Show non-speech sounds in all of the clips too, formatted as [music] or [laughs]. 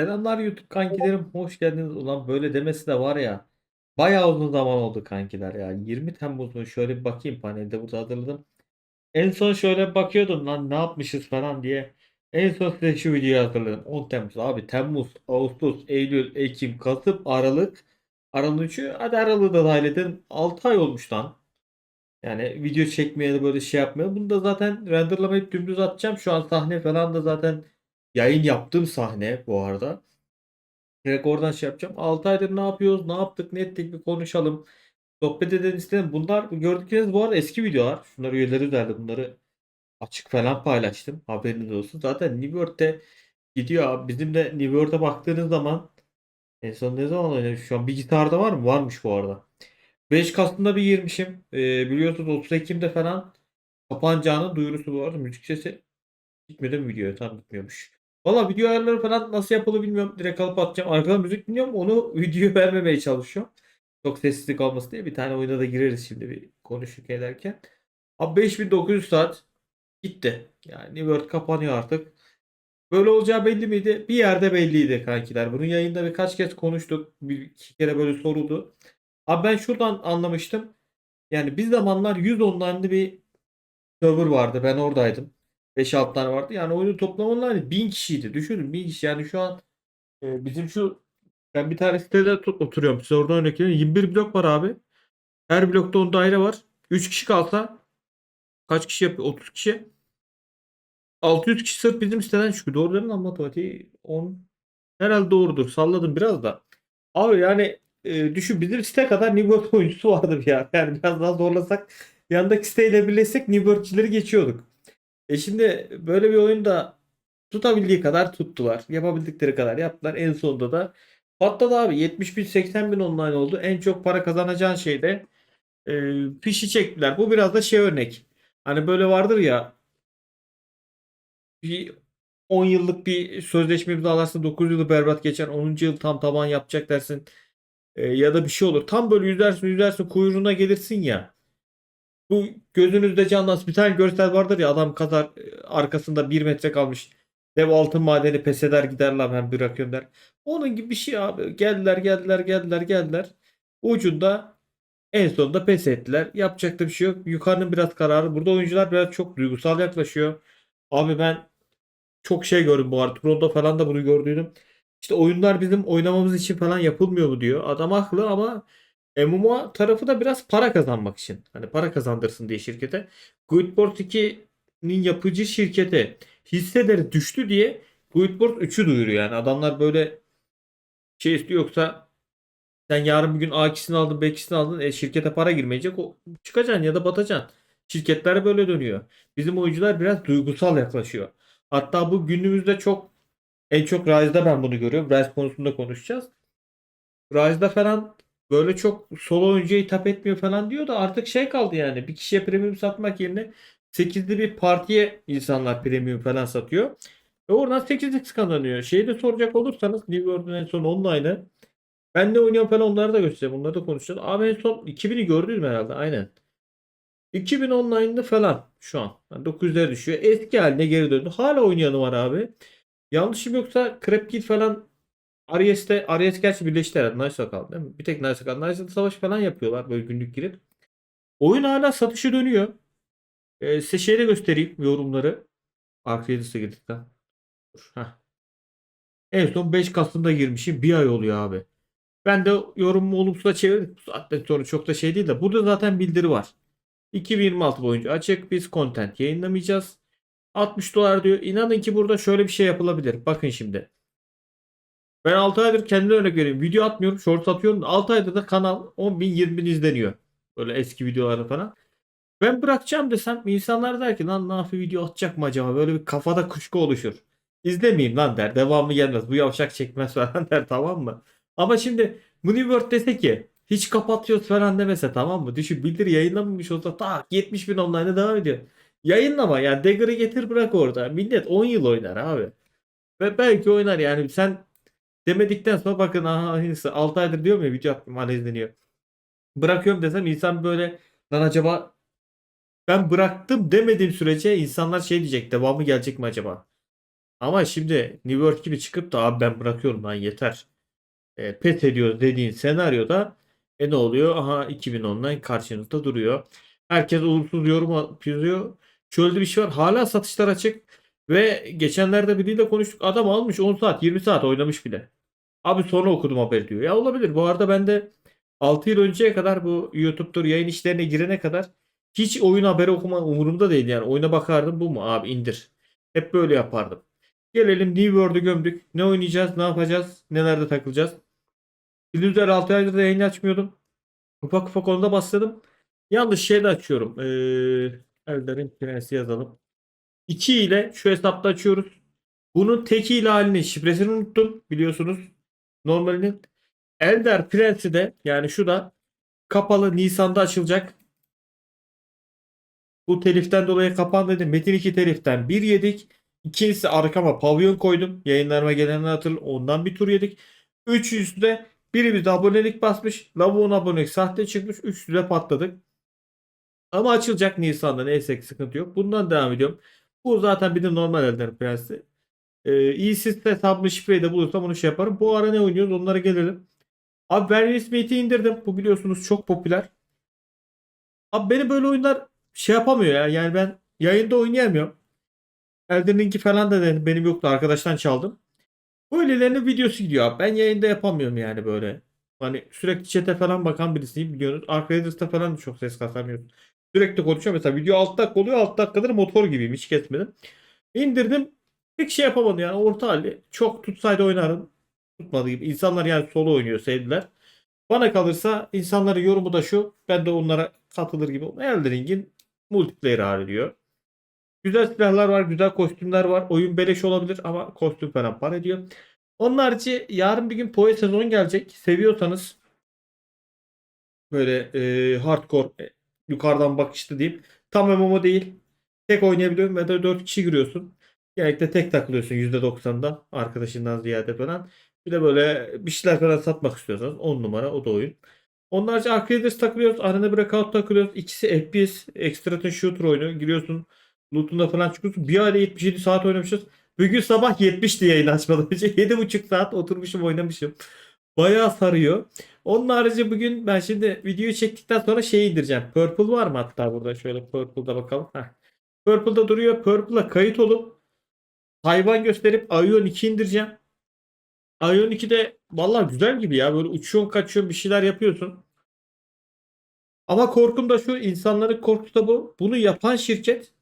Selamlar YouTube kankilerim. Hoş geldiniz. Ulan böyle demesi de var ya. Bayağı uzun zaman oldu kankiler ya. 20 Temmuz'un şöyle bir bakayım panelde burada hazırladım. En son şöyle bakıyordum lan ne yapmışız falan diye. En son size şu videoyu hazırladım. 10 Temmuz abi. Temmuz, Ağustos, Eylül, Ekim, Kasım, Aralık. Aralık 3'ü hadi Aralık'ı da dahil edelim. 6 ay olmuş lan. Yani video çekmeye de böyle şey yapmaya. Bunu da zaten renderlamayıp dümdüz atacağım. Şu an sahne falan da zaten yayın yaptığım sahne bu arada. Direkt oradan şey yapacağım. 6 aydır ne yapıyoruz, ne yaptık, ne ettik bir konuşalım. Sohbet edelim istedim. Bunlar gördükleriniz bu arada eski videolar. Şunları üyeleri derdi. Bunları açık falan paylaştım. Haberiniz olsun. Zaten New World'de gidiyor abi. Bizim de New World'a baktığınız zaman en son ne zaman oynamış? Şu an bilgisayarda var mı? Varmış bu arada. 5 Kasım'da bir girmişim. Ee, biliyorsunuz 30 Ekim'de falan kapanacağının duyurusu bu arada. Müzik sesi gitmedi mi videoya? Tam gitmiyormuş. Valla video ayarları falan nasıl yapılır bilmiyorum. Direkt alıp atacağım. Arkadan müzik dinliyorum. Onu [laughs] videoya vermemeye çalışıyorum. Çok sessizlik olmasın diye. Bir tane oyuna da gireriz şimdi bir konuşurken ederken. Abi 5900 saat gitti. Yani World kapanıyor artık. Böyle olacağı belli miydi? Bir yerde belliydi kankiler. Bunu yayında birkaç kez konuştuk. Bir iki kere böyle soruldu. Abi ben şuradan anlamıştım. Yani bir zamanlar 100 online'lı bir server vardı. Ben oradaydım. 5-6 tane vardı. Yani oyunun toplam online 1000 kişiydi. Düşünün 1000 kişi. Yani şu an e, bizim şu ben bir tane sitede oturuyorum. Size oradan örnek vereyim. 21 blok var abi. Her blokta 10 daire var. 3 kişi kalsa kaç kişi yapıyor? 30 kişi. 600 kişi sırf bizim siteden çıkıyor. Doğru değil mi lan matematiği? 10. Herhalde doğrudur. Salladım biraz da. Abi yani e, düşün bizim site kadar New World oyuncusu vardı ya. Yani biraz daha zorlasak yandaki siteyle birleşsek New World'çileri geçiyorduk. E şimdi böyle bir oyunda tutabildiği kadar tuttular. Yapabildikleri kadar yaptılar. En sonunda da patladı abi. 70 bin 80 bin online oldu. En çok para kazanacağın şey de e, fişi çektiler. Bu biraz da şey örnek. Hani böyle vardır ya bir 10 yıllık bir sözleşme imzalarsın 9 yılı berbat geçer 10. yıl tam taban yapacak dersin E, ya da bir şey olur. Tam böyle yüzersin yüzersin kuyruğuna gelirsin ya. Bu gözünüzde canlansın. Bir tane görsel vardır ya adam kadar e, arkasında bir metre kalmış. Dev altın madeni pes eder gider lan ben bırakıyorum der. Onun gibi bir şey abi. Geldiler geldiler geldiler geldiler. Ucunda en sonunda pes ettiler. Yapacak da bir şey yok. Yukarının biraz kararı. Burada oyuncular biraz çok duygusal yaklaşıyor. Abi ben çok şey gördüm bu arada. Troll'da falan da bunu gördüydüm. İşte oyunlar bizim oynamamız için falan yapılmıyor mu diyor. Adam haklı ama MMO tarafı da biraz para kazanmak için. Hani para kazandırsın diye şirkete. Guild Wars 2'nin yapıcı şirkete hisseleri düştü diye Guild Wars 3'ü duyuruyor. Yani adamlar böyle şey istiyor yoksa sen yarın bir gün A ikisini aldın B ikisini aldın e, şirkete para girmeyecek o çıkacaksın ya da batacaksın. Şirketler böyle dönüyor. Bizim oyuncular biraz duygusal yaklaşıyor. Hatta bu günümüzde çok en çok Rise'da ben bunu görüyorum. Rise konusunda konuşacağız. Rise'da falan böyle çok solo oyuncuya hitap etmiyor falan diyor da artık şey kaldı yani. Bir kişiye premium satmak yerine 8'li bir partiye insanlar premium falan satıyor. Ve oradan 8x kazanıyor. Şeyi de soracak olursanız New World'un en son online'ı ben ne oynuyorum falan onları da göstereceğim. Onları da konuşacağız. Abi en son 2000'i gördünüz mü herhalde? Aynen. 2000 online'da falan şu an. Yani 900'lere düşüyor. Eski haline geri döndü. Hala oynayanı var abi. Yanlışım yoksa Crapkit falan Aries'te Aries gerçi birleşti herhalde. Nice'a kaldı değil mi? Bir tek Nice'a kaldı. Nice'da savaş falan yapıyorlar böyle günlük girip. Oyun hala satışı dönüyor. Ee, size şey de göstereyim yorumları. Arka Yedis'e girdik lan. Dur, heh. En son 5 Kasım'da girmişim. Bir ay oluyor abi. Ben de yorumumu olumsuza çevirdim. Bu saatten sonra çok da şey değil de. Burada zaten bildiri var. 2026 boyunca açık biz content yayınlamayacağız. 60 dolar diyor. İnanın ki burada şöyle bir şey yapılabilir. Bakın şimdi. Ben 6 aydır kendime örnek vereyim. Video atmıyorum. Short atıyorum. 6 ayda da kanal 10 bin 20 bin izleniyor. Böyle eski videoları falan. Ben bırakacağım desem insanlar der ki lan ne yapıyor video atacak mı acaba? Böyle bir kafada kuşku oluşur. İzlemeyeyim lan der. Devamı gelmez. Bu yavşak çekmez [laughs] falan der tamam mı? Ama şimdi Uniworld dese ki hiç kapatıyoruz falan demese tamam mı? Düşün bildiri yayınlamamış olsa tak 70 bin online'a devam ediyor. Yayınlama yani Dagger'ı getir bırak orada. Millet 10 yıl oynar abi. Ve belki oynar yani sen demedikten sonra bakın aha aynısı 6 aydır diyorum ya video attım hala izleniyor. Bırakıyorum desem insan böyle lan acaba ben bıraktım demediğim sürece insanlar şey diyecek devamı gelecek mi acaba? Ama şimdi New York gibi çıkıp da abi ben bırakıyorum lan yeter. E, pes ediyor dediğin senaryoda e ne oluyor? Aha 2000 online karşınızda duruyor. Herkes olumsuz yorum yapıyor. Şöyle bir şey var. Hala satışlar açık. Ve geçenlerde biriyle konuştuk. Adam almış 10 saat 20 saat oynamış bile. Abi sonra okudum haberi diyor. Ya olabilir. Bu arada ben de 6 yıl önceye kadar bu YouTube'dur yayın işlerine girene kadar hiç oyun haberi okuma umurumda değil yani. Oyuna bakardım bu mu abi indir. Hep böyle yapardım. Gelelim New World'u gömdük. Ne oynayacağız, ne yapacağız, nelerde takılacağız. Bildiğiniz üzere 6 aydır da yayın açmıyordum. Ufak ufak onda başladım. Yanlış şey de açıyorum. Ee, Elder'in Prensi yazalım. 2 ile şu hesapta açıyoruz. Bunun teki ile halini şifresini unuttum biliyorsunuz. Normalinin Elder Prensi de yani şu da kapalı Nisan'da açılacak. Bu teliften dolayı kapandı dedim. Metin 2 teliften bir yedik. İkincisi arkama pavyon koydum. Yayınlarıma gelenler hatırlı. Ondan bir tur yedik. Üçüncüsü de birimiz de abonelik basmış. Lavuğun abonelik sahte çıkmış. Üçlü de patladık. Ama açılacak Nisan'da neyse ki sıkıntı yok. Bundan devam ediyorum. Bu zaten bir de normal Elder Prensi. Ee, iyi sistem hesabımı şifreyi de bulursam onu şey yaparım. Bu ara ne oynuyoruz onlara gelelim. Abi ben Smith'i indirdim. Bu biliyorsunuz çok popüler. Abi beni böyle oyunlar şey yapamıyor ya. Yani ben yayında oynayamıyorum. Elden Ring'i falan da denedim. Benim yoktu. Arkadaştan çaldım. Böylelerinin videosu gidiyor abi. Ben yayında yapamıyorum yani böyle. Hani sürekli chat'e falan bakan birisiyim biliyorsunuz. Arkaders'ta falan da çok ses kasamıyorum. Sürekli konuşuyorum. Mesela video 6 dakika oluyor. 6 dakikadır motor gibiyim. Hiç kesmedim. İndirdim. Pek şey yapamadım yani. Orta hali. Çok tutsaydı oynarım. Tutmadı gibi. İnsanlar yani solo oynuyor. Sevdiler. Bana kalırsa insanların yorumu da şu. Ben de onlara katılır gibi. Elden Ring'in multiplayer hali diyor. Güzel silahlar var, güzel kostümler var. Oyun beleş olabilir ama kostüm falan para ediyor. Onun harici yarın bir gün Poe sezon gelecek. Seviyorsanız böyle e, hardcore yukarıdan bakışlı diyeyim. Tam MMO değil. Tek oynayabiliyorum ve de 4 kişi giriyorsun. Genellikle tek takılıyorsun %90'da arkadaşından ziyade falan. Bir de böyle bir şeyler falan satmak istiyorsanız 10 numara o da oyun. Onlarca Arcaders takılıyoruz. Arena Breakout takılıyoruz. İkisi FPS. Extraction Shooter oyunu. Giriyorsun. Loot'unda falan çıkıyorsun. Bir ayda 77 saat oynamışız. Bugün sabah 70 diye yayın açmadan önce. [laughs] 7,5 saat oturmuşum oynamışım. Bayağı sarıyor. Onun harici bugün ben şimdi videoyu çektikten sonra şeyi indireceğim. Purple var mı hatta burada? Şöyle Purple'da bakalım. Heh. Purple'da duruyor. Purple'a kayıt olup hayvan gösterip Ion 2 indireceğim. Ion 2'de vallahi güzel gibi ya. Böyle uçuyorsun kaçıyorsun bir şeyler yapıyorsun. Ama korkum da şu insanların korkusu da bu. Bunu yapan şirket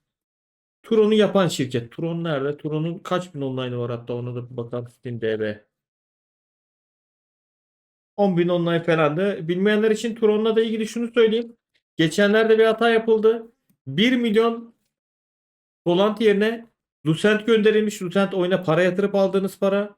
Turon'u yapan şirket. Turon nerede? Turon'un kaç bin online var hatta ona da bir bakalım Steam DB. 10 bin online falandı. Bilmeyenler için Turon'la da ilgili şunu söyleyeyim. Geçenlerde bir hata yapıldı. 1 milyon Volant yerine Lucent gönderilmiş. Lucent oyuna para yatırıp aldığınız para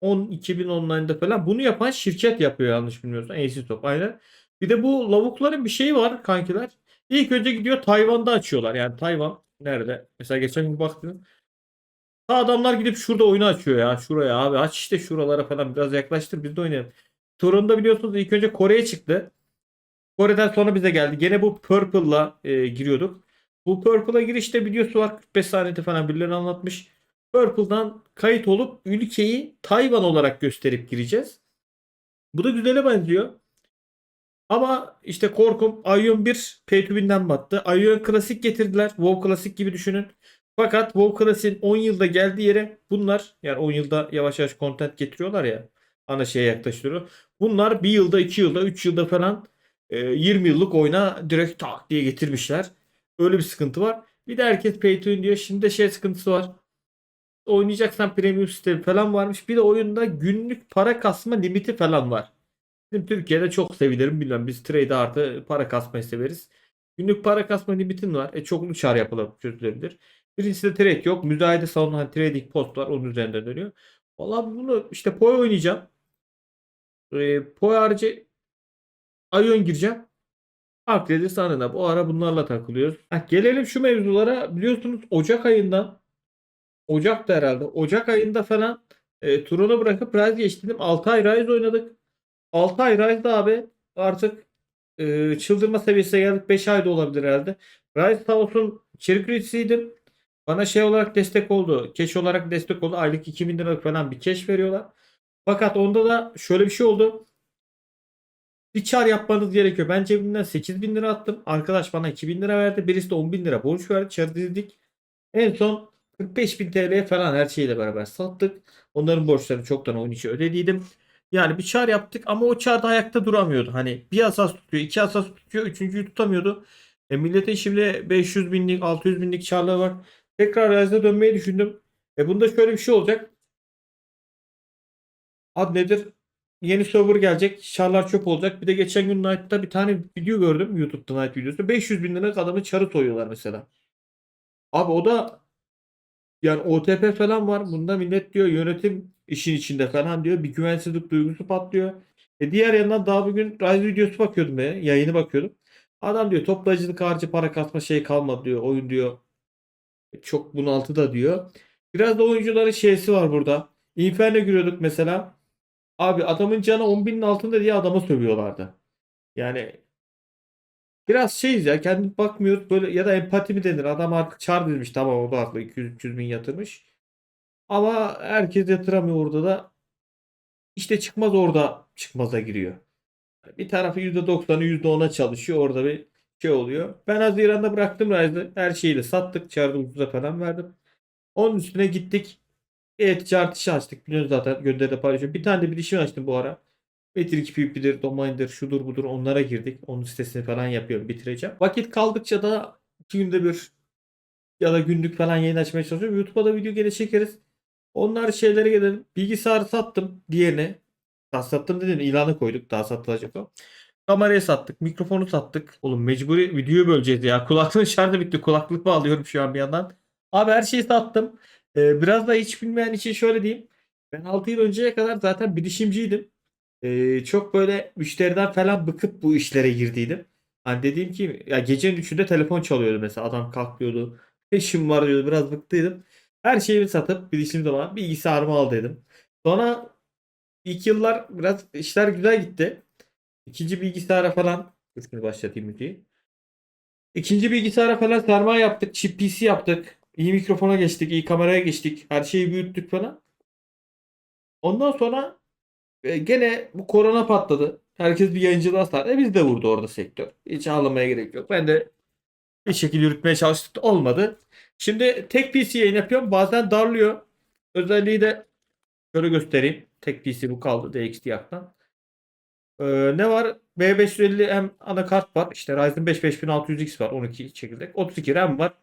12 bin online'da falan. Bunu yapan şirket yapıyor yanlış bilmiyorsam. AC Top aynen. Bir de bu lavukların bir şeyi var kankiler. İlk önce gidiyor Tayvan'da açıyorlar. Yani Tayvan nerede? Mesela geçen gün baktım. Adamlar gidip şurada oyunu açıyor ya. Şuraya abi aç işte şuralara falan biraz yaklaştır biz de oynayalım. Turunda biliyorsunuz ilk önce Kore'ye çıktı. Kore'den sonra bize geldi. Gene bu Purple'la e, giriyorduk. Bu Purple'a girişte videosu var. 45 saniyede falan birileri anlatmış. Purple'dan kayıt olup ülkeyi Tayvan olarak gösterip gireceğiz. Bu da güzele benziyor. Ama işte korkum Ion 1 Pay to Win'den battı. Ion Klasik getirdiler. WoW Klasik gibi düşünün. Fakat WoW Klasik'in 10 yılda geldiği yere bunlar yani 10 yılda yavaş yavaş content getiriyorlar ya ana şeye yaklaştırıyor. Bunlar 1 yılda 2 yılda 3 yılda falan e, 20 yıllık oyuna direkt tak diye getirmişler. Öyle bir sıkıntı var. Bir de herkes pay to diyor. Şimdi de şey sıkıntısı var. Oynayacaksan premium sistemi falan varmış. Bir de oyunda günlük para kasma limiti falan var. Bizim Türkiye'de çok sevilirim bilmem. Biz trade artı para kasmayı severiz. Günlük para kasma limitin var. E çoklu çar yapılıp çözülebilir. Birincisi de trade yok. Müzayede salınan trading post var. Onun üzerinde dönüyor. Valla bunu işte PoE oynayacağım. E, PoE harici Ion gireceğim. Akdeniz Arena. Bu ara bunlarla takılıyoruz. Ha, gelelim şu mevzulara. Biliyorsunuz Ocak ayından Ocak'ta herhalde. Ocak ayında falan e, Turon'u bırakıp Rise geçtim. 6 ay Rise oynadık. 6 ay Rise'da abi artık e, çıldırma seviyesine geldik. 5 ayda olabilir herhalde. Rise sağ olsun içerik. Bana şey olarak destek oldu. Keş olarak destek oldu. Aylık 2000 liralık falan bir keş veriyorlar. Fakat onda da şöyle bir şey oldu. Bir çar yapmanız gerekiyor. Ben cebimden 8000 lira attım. Arkadaş bana 2000 lira verdi. Birisi de 10.000 lira borç verdi. Çarı dizdik. En son 45.000 TL falan her şeyle beraber sattık. Onların borçlarını çoktan oyun içi ödediydim. Yani bir çar yaptık ama o çar da ayakta duramıyordu. Hani bir asas tutuyor, iki asas tutuyor, üçüncüyü tutamıyordu. E milletin şimdi 500 binlik, 600 binlik çarları var. Tekrar Rise'e dönmeyi düşündüm. E bunda şöyle bir şey olacak. Ad nedir? Yeni server gelecek. Çarlar çöp olacak. Bir de geçen gün Night'ta bir tane video gördüm. YouTube'da Night videosu. 500 bin liralık adamın çarı soyuyorlar mesela. Abi o da yani OTP falan var. Bunda millet diyor yönetim işin içinde falan diyor. Bir güvensizlik duygusu patlıyor. E diğer yandan daha bugün Rise videosu bakıyordum be. Yayını bakıyordum. Adam diyor toplayıcılık harcı para kasma şey kalmadı diyor. Oyun diyor çok bunaltıda diyor. Biraz da oyuncuların şeysi var burada. Inferno giriyorduk mesela. Abi adamın canı 10.000'in altında diye adama sövüyorlardı. Yani biraz şeyiz ya kendi bakmıyoruz böyle ya da empati mi denir adam artık çar dizmiş tamam o da haklı 200-300 bin yatırmış. Ama herkes yatıramıyor orada da işte çıkmaz orada çıkmaza giriyor. Bir tarafı %90'ı %10'a çalışıyor orada bir şey oluyor. Ben Haziran'da bıraktım Rise'ı. Her şeyi de sattık. Çarda ucuza falan verdim. Onun üstüne gittik. E-ticaret işi açtık. Biliyorsunuz zaten gönderide paylaşıyorum. Bir tane de bir işimi açtım bu ara. Metric PvP'dir, Domain'dir, şudur budur onlara girdik. Onun sitesini falan yapıyorum, bitireceğim. Vakit kaldıkça da iki günde bir ya da günlük falan yayın açmaya çalışıyorum. YouTube'a da video gene çekeriz. Onlar şeylere gelelim. Bilgisayarı sattım diğerine. Daha sattım dedim ilanı koyduk. Daha satılacak o. Kamerayı sattık. Mikrofonu sattık. Oğlum mecburi videoyu böleceğiz ya. Kulaklığın şarjı bitti. Kulaklık bağlıyorum şu an bir yandan. Abi her şeyi sattım. Ee, biraz da hiç bilmeyen için şöyle diyeyim. Ben 6 yıl önceye kadar zaten bilişimciydim. Ee, çok böyle müşteriden falan bıkıp bu işlere girdiydim. Hani dediğim ki ya gecenin 3'ünde telefon çalıyordu mesela. Adam kalkıyordu. İşim var diyordu. Biraz bıktıydım. Her şeyimi satıp bilişim zaman bilgisayarımı al dedim. Sonra ilk yıllar biraz işler güzel gitti. İkinci bilgisayara falan dur şimdi başlatayım müziği. İkinci bilgisayara falan sermaye yaptık. Chip PC yaptık. İyi mikrofona geçtik. iyi kameraya geçtik. Her şeyi büyüttük falan. Ondan sonra e, gene bu korona patladı. Herkes bir yayıncılığa sardı. E biz de vurdu orada sektör. Hiç ağlamaya gerek yok. Ben de bir şekilde yürütmeye çalıştık. Olmadı. Şimdi tek PC yayın yapıyorum. Bazen darlıyor. Özelliği de şöyle göstereyim. Tek PC bu kaldı yaktan. Ee, ne var? B550 m anakart var. İşte Ryzen 5 5600X var. 12 çekirdek. 32 RAM var.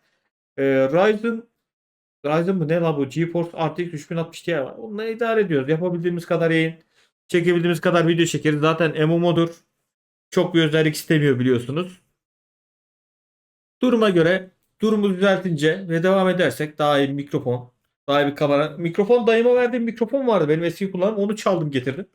Ee, Ryzen Ryzen mı ne la bu? GeForce RTX 3060 Ti var. Onunla idare ediyoruz. Yapabildiğimiz kadar yayın. Çekebildiğimiz kadar video çekeriz. Zaten MMO'dur. Çok bir özellik istemiyor biliyorsunuz. Duruma göre durumu düzeltince ve devam edersek daha iyi bir mikrofon, daha iyi bir kamera. Mikrofon dayıma verdiğim mikrofon vardı. Benim eski kullanım. Onu çaldım getirdim.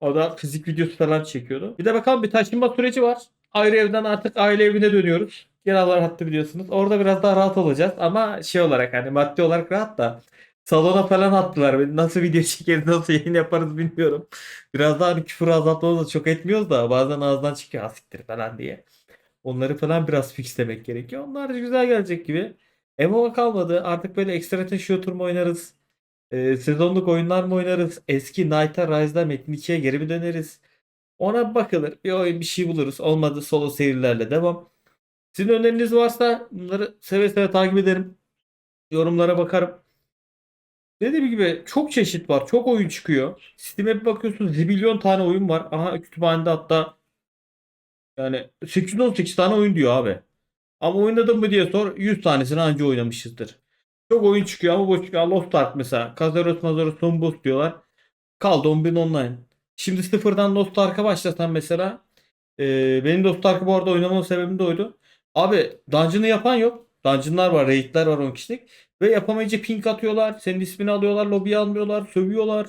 O da fizik videosu falan çekiyordu. Bir de bakalım bir taşınma süreci var. Ayrı evden artık aile evine dönüyoruz. Genel hattı biliyorsunuz. Orada biraz daha rahat olacağız. Ama şey olarak hani maddi olarak rahat da salona falan attılar. Nasıl video [laughs] çekeriz, nasıl yayın yaparız bilmiyorum. Biraz daha hani küfür azaltmamız da çok etmiyoruz da bazen ağızdan çıkıyor asiktir falan diye. Onları falan biraz fixlemek gerekiyor. Onlar güzel gelecek gibi. MMO kalmadı. Artık böyle Extraction Shooter mu oynarız? Ee, sezonluk oyunlar mı oynarız? Eski Knight'a, Rise'da Metin 2'ye geri mi döneriz? Ona bakılır. Bir oyun bir şey buluruz. Olmadı solo serilerle devam. Sizin öneriniz varsa bunları seve seve takip ederim. Yorumlara bakarım. Dediğim gibi çok çeşit var. Çok oyun çıkıyor. Steam'e bir bakıyorsunuz zibilyon tane oyun var. Aha kütüphanede hatta yani 818 tane oyun diyor abi. Ama oynadın mı diye sor 100 tanesini anca oynamışızdır. Çok oyun çıkıyor ama boş çıkıyor. Lost Ark mesela. Kazaros Mazaros Tombos diyorlar. Kaldı 10.000 online. Şimdi sıfırdan Lost Ark'a başlasan mesela. e, benim Lost Ark'ı bu arada oynamamın sebebi de oydu. Abi dungeon'ı yapan yok. Dungeon'lar var, raid'ler var 10 kişilik. Ve yapamayınca ping atıyorlar. Senin ismini alıyorlar, lobiye almıyorlar, sövüyorlar.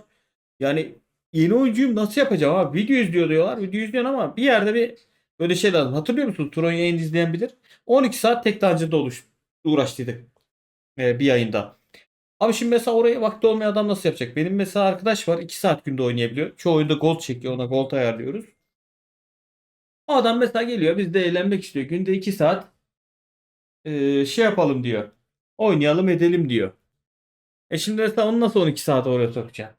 Yani yeni oyuncuyum nasıl yapacağım abi? Video izliyor diyorlar. Video izliyorsun ama bir yerde bir böyle şey lazım. Hatırlıyor musun? Tron yayın izleyen bilir. 12 saat tek dungeon'da oluş, uğraştıydık. Ee, bir yayında. Abi şimdi mesela oraya vakti olmayan adam nasıl yapacak? Benim mesela arkadaş var 2 saat günde oynayabiliyor. Çoğu oyunda gold çekiyor ona gold ayarlıyoruz. O adam mesela geliyor bizde eğlenmek istiyor. Günde 2 saat e, şey yapalım diyor. Oynayalım edelim diyor. E şimdi mesela onu nasıl 12 saat oraya sokacaksın?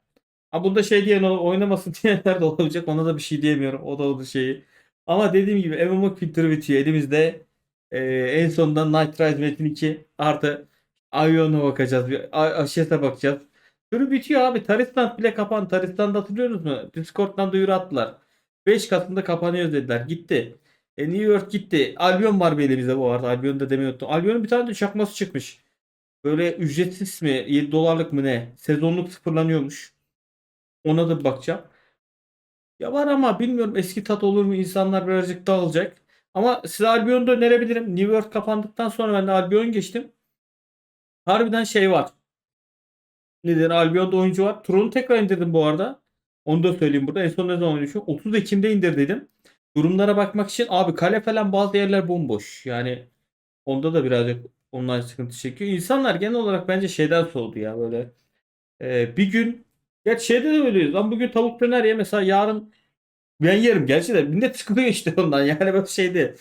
Ha bunda şey diyen oynamasın [laughs] diyenler de olabilecek. Ona da bir şey diyemiyorum. O da o da şeyi. Ama dediğim gibi MMO kültürü bitiyor. Elimizde e, en sonunda Night Rise Metin 2 artı Ion'a bakacağız. Bir A- Ashet'e bakacağız. Türü bitiyor abi. Taristan bile kapan. Taristan'da hatırlıyorsunuz mu? Discord'dan duyuru attılar. 5 Kasım'da kapanıyor dediler. Gitti. E, New York gitti. Albion var bir elimizde bu arada. Albion da demeyi. Albion'un bir tane de çakması çıkmış. Böyle ücretsiz mi? 7 dolarlık mı ne? Sezonluk sıfırlanıyormuş. Ona da bir bakacağım. Ya var ama bilmiyorum eski tat olur mu? İnsanlar birazcık dağılacak. Ama size Albion'da önerebilirim. New York kapandıktan sonra ben de Albion geçtim. Harbiden şey var. Neden Albion'da oyuncu var. Tron'u tekrar indirdim bu arada. Onu da söyleyeyim burada. En son ne zaman oynamışım? 30 Ekim'de indirdiydim. Durumlara bakmak için abi kale falan bazı yerler bomboş. Yani onda da birazcık online sıkıntı çekiyor. İnsanlar genel olarak bence şeyden soğudu ya böyle. Ee, bir gün Gerçi şeyde de öyleyiz. Lan bugün tavuk döner ye mesela yarın ben yerim gerçi de millet sıkılıyor işte ondan [laughs] yani böyle şeydi.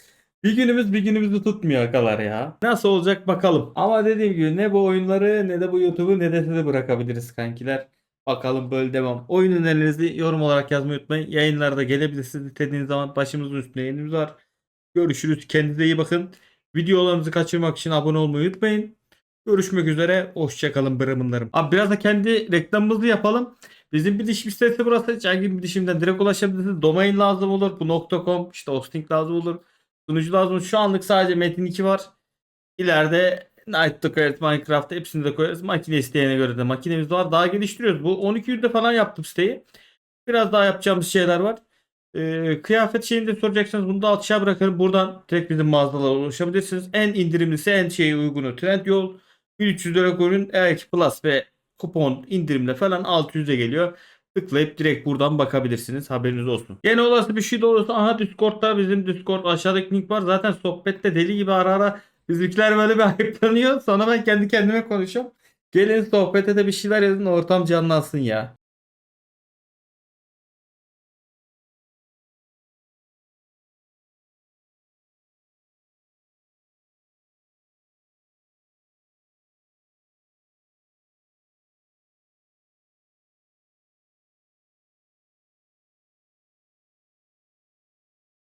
Bir günümüz bir günümüzü tutmuyor akalar ya. Nasıl olacak bakalım. Ama dediğim gibi ne bu oyunları ne de bu YouTube'u ne de size bırakabiliriz kankiler. Bakalım böyle devam. Oyun önerilerinizi yorum olarak yazmayı unutmayın. Yayınlarda gelebilirsiniz. İstediğiniz zaman başımızın üstünde yayınımız var. Görüşürüz. Kendinize iyi bakın. Videolarımızı kaçırmak için abone olmayı unutmayın. Görüşmek üzere. Hoşçakalın bırımınlarım. Abi biraz da kendi reklamımızı yapalım. Bizim bir dişim sitesi burası. Herhangi bir dişimden direkt ulaşabilirsiniz. Domain lazım olur. Bu .com işte hosting lazım olur. Sunucu lazım. Şu anlık sadece Metin 2 var. İleride Night'da koyarız. Minecraft'ta hepsini de koyarız. Makine isteğine göre de makinemiz var. Daha geliştiriyoruz. Bu 12 yüzde falan yaptım siteyi. Biraz daha yapacağımız şeyler var. Ee, kıyafet şeyini de soracaksınız. Bunu da aşağı bırakırım. Buradan direkt bizim mağazalara ulaşabilirsiniz. En indirimlisi en şeye uygunu Trendyol. 1300 lira koyun eğer Plus ve kupon indirimle falan 600'e geliyor. Tıklayıp direkt buradan bakabilirsiniz. Haberiniz olsun. Gene olası bir şey de olursa aha Discord'da bizim Discord aşağıdaki link var. Zaten sohbette deli gibi ara ara bizimkiler böyle bir [laughs] ayıplanıyor. Sonra ben kendi kendime konuşuyorum. Gelin sohbete de bir şeyler yazın ortam canlansın ya.